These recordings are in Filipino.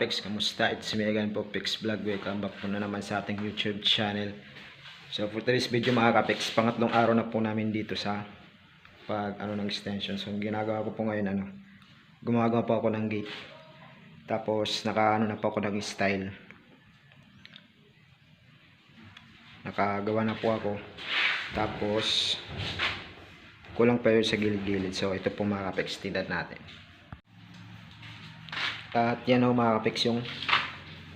kapex, kamusta? It's me po, Pix Vlog. Welcome back po na naman sa ating YouTube channel. So for today's video mga kapex, pangatlong araw na po namin dito sa pag ano ng extension. So ginagawa ko po ngayon ano, gumagawa po ako ng gate. Tapos naka ano na po ako ng style. Nakagawa na po ako. Tapos kulang pa yun sa gilid-gilid. So ito po mga kapex, natin. At yan o mga kapex yung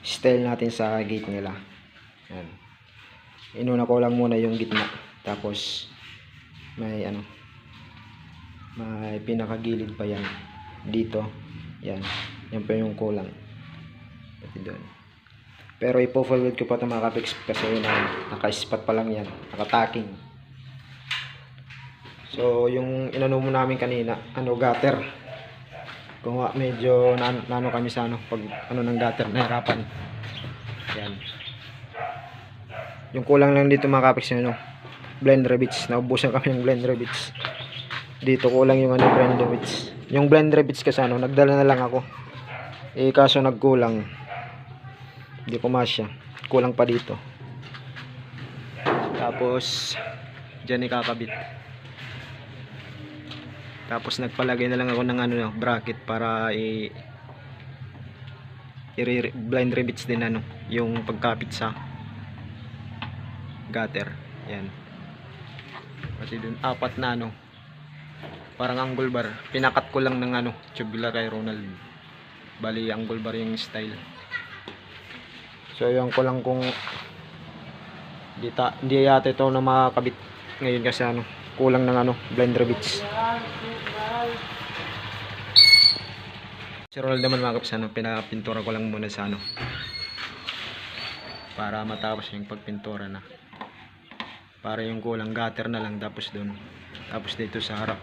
style natin sa gate nila. Yan. Inuna ko lang muna yung gitna. Tapos may ano may pinakagilid pa yan dito. Yan. Yan pa yung kulang. Pati doon. Pero ipo-forward ko pa ito mga kapex kasi na, naka-spot pa lang yan. Naka-tacking. So yung inano mo namin kanina, ano gutter. Kung medyo nan nano kami sa ano, pag ano ng gutter, nahirapan. Yan. Yung kulang lang dito mga kapex yung ano, blender bits. Naubusan kami ng blender bits. Dito kulang yung ano, blender bits. Yung blender bits kasi ano, nagdala na lang ako. Eh kaso nagkulang. Hindi ko masya. Kulang pa dito. Tapos, dyan ikakabit. Tapos nagpalagay na lang ako ng ano bracket para i i blind rivets din ano yung pagkapit sa gutter. Yan. Pati dun apat na ano parang angle bar. Pinakat ko lang ng ano tubular kay Ronald. Bali angle bar yung style. So yung ko lang kung di, ta, di yata ito na makakabit ngayon kasi ano kulang ng ano blender bits. Si Ronald naman mga kaps, ano, pinapintura ko lang muna sa ano. Para matapos yung pagpintura na. Para yung kulang gutter na lang tapos doon. Tapos dito sa harap.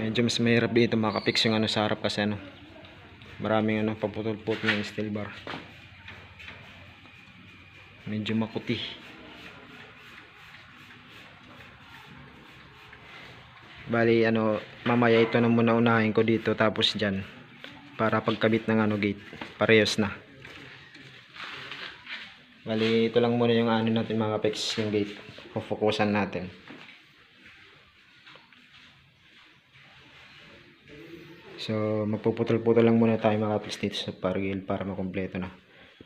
Medyo mas mahirap dito makapix yung ano sa harap kasi ano. Maraming ano paputol-putol ng steel bar. Medyo makuti. Bali ano, mamaya ito na muna unahin ko dito tapos diyan para pagkabit ng ano gate, parehas na. Bali ito lang muna yung ano natin mga pex yung gate. Focusan natin. So, magpuputol-putol lang muna tayo mga pex dito sa pargil para makumpleto na.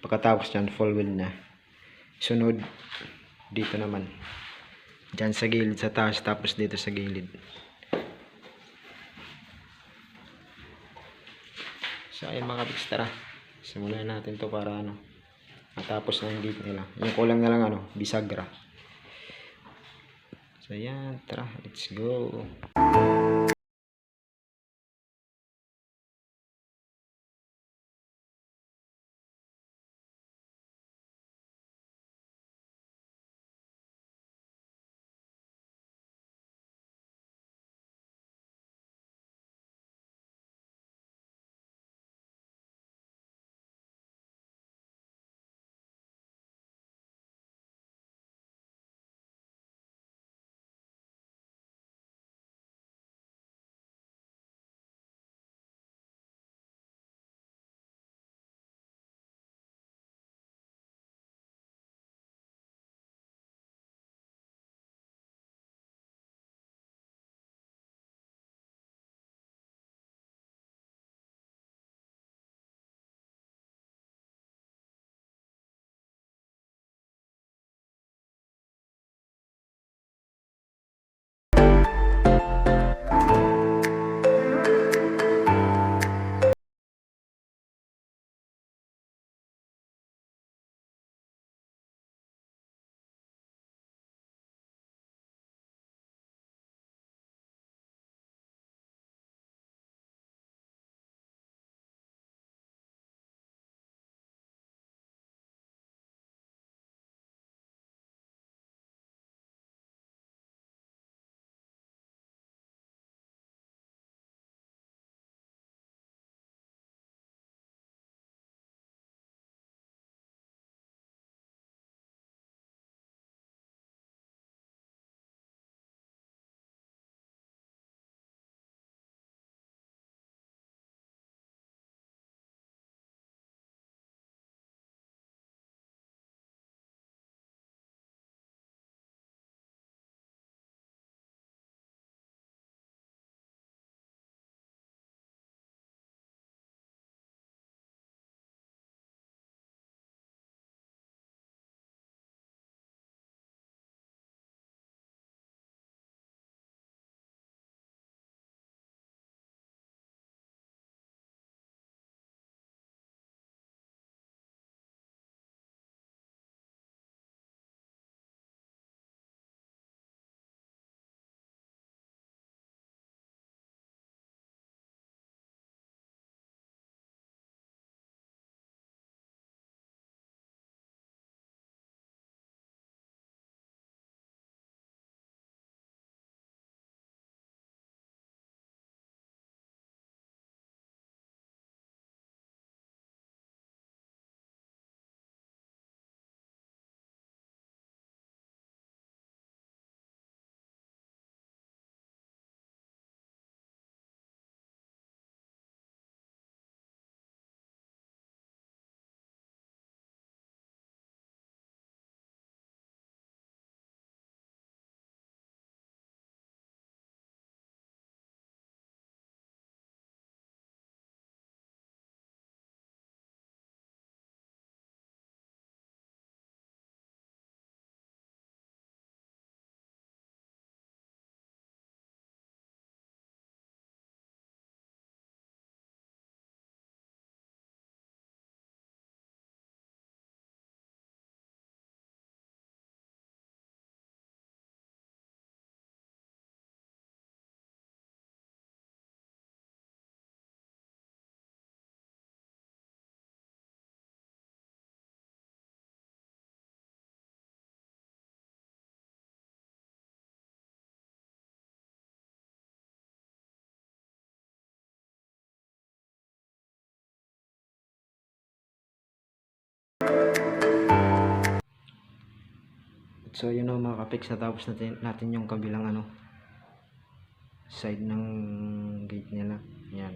Pagkatapos yan, full wheel na. Sunod, dito naman. Diyan sa gilid sa taas tapos dito sa gilid. So ayun mga kapiks, tara. Simulan natin to para ano, matapos na yung gate nila. Yung kulang na lang ano, bisagra. So yan, tara, let's go. So yun o mga kapix, natapos natin, natin yung kabilang ano side ng gate nila. Yan.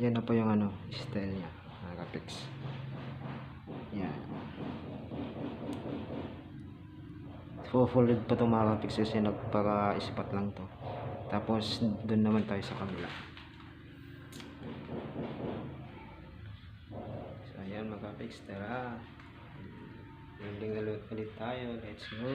Yan na po yung ano, style niya mga kapix. Yan. Lead pa itong mga kapix kasi nagpaka-ispat lang to. Tapos doon naman tayo sa kabila. So ayan mga kapix, tara. Building na load ulit tayo. Let's go.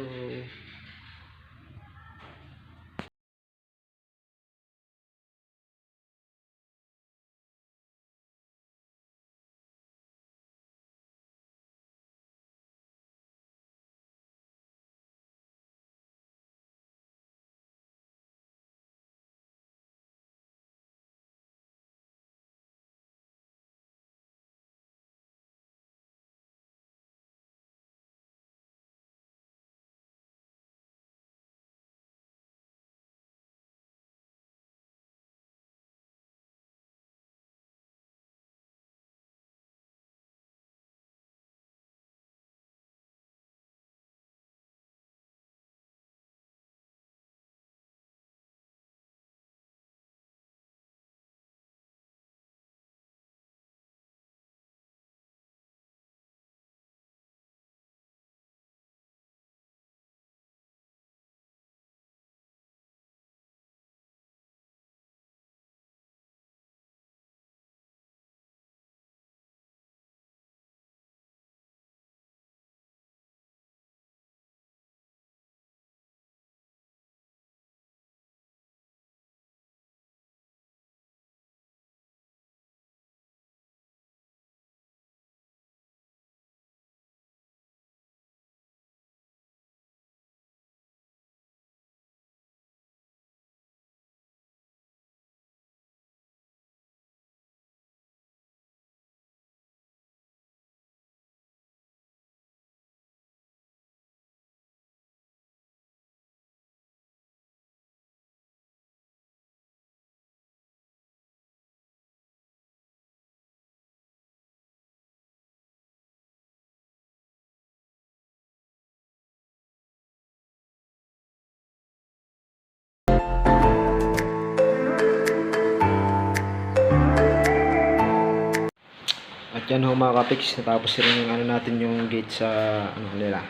At yan ho mga kapix, natapos rin yung ano natin yung gate sa ano nila.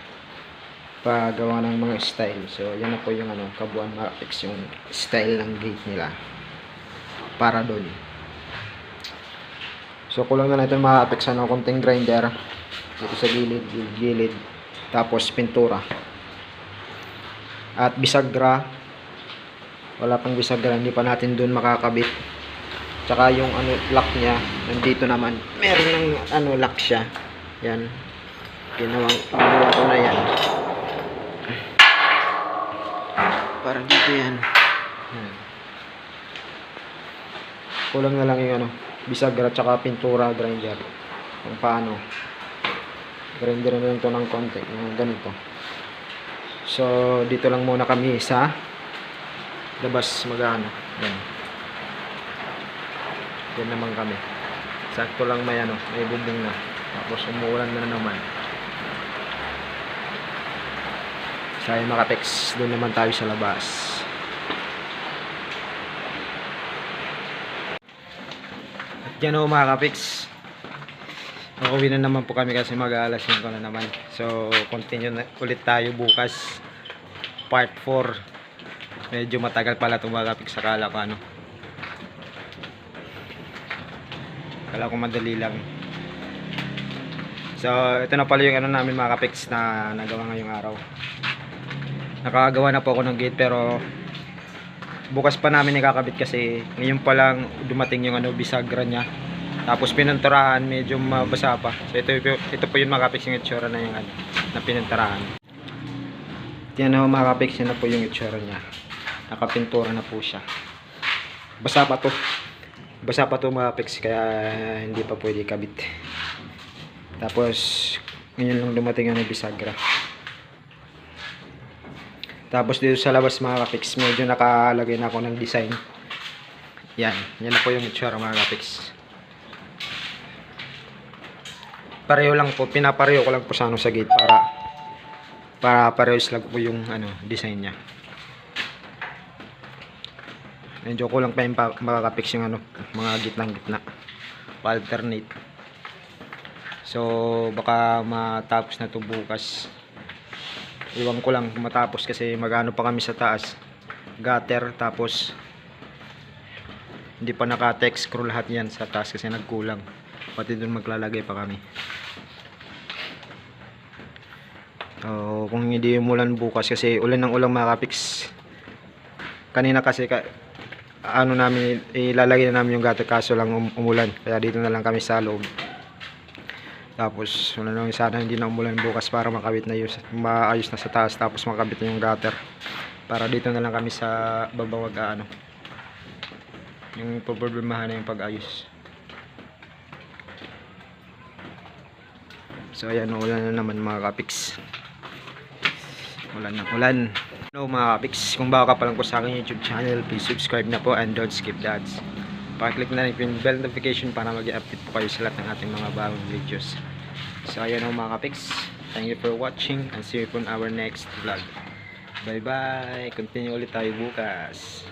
Pagawa ng mga style. So yan na po yung ano, kabuuan mga kapix yung style ng gate nila. Para doon. So kulang na natin mga kapix ano, konting grinder. Dito sa gilid, gilid, gilid. Tapos pintura. At bisagra. Wala pang bisagra, hindi pa natin doon makakabit. Tsaka yung ano lock niya, nandito naman. Meron ng ano lock siya. Yan. Ginawang ginawa ko na yan. Para dito yan. Yan. Kulang na lang yung ano, bisagra tsaka pintura grinder. Kung paano. Grinder na lang to ng konti. Yung ganito. So, dito lang muna kami sa labas magano. Yan. Yan naman kami. Sakto lang may ano, may bubong na. Tapos umuulan na naman. Sa Makapex, doon naman tayo sa labas. At yan o mga kapix. Uuwi na naman po kami kasi mag-aalas 5 na naman. So, continue na ulit tayo bukas. Part 4. Medyo matagal pala itong mga kapix. Akala ko ano. Kala ko madali lang. So, ito na pala yung ano namin mga kapix na nagawa ngayong araw. Nakagawa na po ako ng gate pero bukas pa namin ikakabit kasi ngayon pa lang dumating yung ano bisagra niya. Tapos pinanturahan, medyo mabasa pa. So ito, ito po yung mga kapix yung itsura na yung ano, na pinanturahan. Yan na mga kapix, na po yung itsura niya. Nakapintura na po siya. Basa pa to. Basa pa to mga kapix, kaya hindi pa pwede kabit. Tapos, ngayon lang dumating ang bisagra. Tapos dito sa labas mga kapix, medyo nakalagay na ako ng design. Yan, yan na po yung itsura mga kapix. Pareho lang po, pinapareho ko lang po sa ano sa gate para para parehas lang po yung ano, design niya. Medyo kulang pa yung makakapix yung ano, mga gitnang gitna. Pa-alternate. So, baka matapos na to bukas. Iwan ko lang matapos kasi magano pa kami sa taas. Gutter, tapos hindi pa naka-text screw lahat yan sa taas kasi nagkulang. Pati doon maglalagay pa kami. So, kung hindi umulan bukas kasi ulan ng ulang makapix. Kanina kasi ka, ano namin ilalagay na namin yung gutter kaso lang um- umulan. Kaya dito na lang kami sa loob. Tapos wala nang sana hindi na umulan bukas para makabit na yung maayos na sa taas tapos makabit na yung gutter. Para dito na lang kami sa baba wag ano. Yung problemahan na yung pag-ayos. So ayan, ulan na naman mga kapiks. Ulan na ulan. Hello mga kapiks, kung bago ka pa lang po sa aking YouTube channel, please subscribe na po and don't skip the ads. Pakiclick na rin yung bell notification para mag-update po kayo sa lahat ng ating mga bagong videos. So ayan o mga kapiks, thank you for watching and see you on our next vlog. Bye bye! Continue ulit tayo bukas.